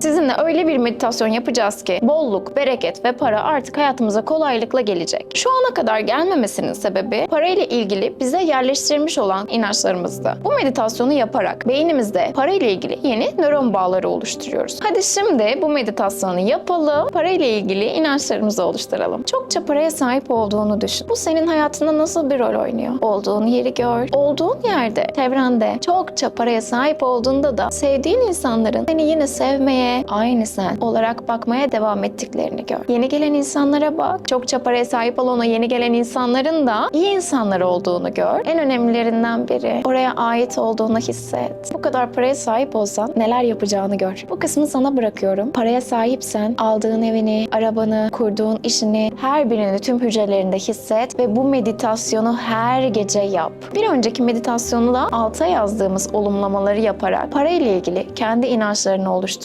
Sizinle öyle bir meditasyon yapacağız ki bolluk, bereket ve para artık hayatımıza kolaylıkla gelecek. Şu ana kadar gelmemesinin sebebi parayla ilgili bize yerleştirilmiş olan inançlarımızdı. Bu meditasyonu yaparak beynimizde parayla ilgili yeni nöron bağları oluşturuyoruz. Hadi şimdi bu meditasyonu yapalım, parayla ilgili inançlarımızı oluşturalım. Çokça paraya sahip olduğunu düşün. Bu senin hayatında nasıl bir rol oynuyor? Olduğun yeri gör. Olduğun yerde, çevrende çokça paraya sahip olduğunda da sevdiğin insanların seni yine sevmeye, aynı sen olarak bakmaya devam ettiklerini gör. Yeni gelen insanlara bak. Çokça paraya sahip olan o yeni gelen insanların da iyi insanlar olduğunu gör. En önemlilerinden biri oraya ait olduğunu hisset. Bu kadar paraya sahip olsan neler yapacağını gör. Bu kısmı sana bırakıyorum. Paraya sahipsen aldığın evini, arabanı, kurduğun işini her birini tüm hücrelerinde hisset ve bu meditasyonu her gece yap. Bir önceki meditasyonu da alta yazdığımız olumlamaları yaparak parayla ilgili kendi inançlarını oluştur.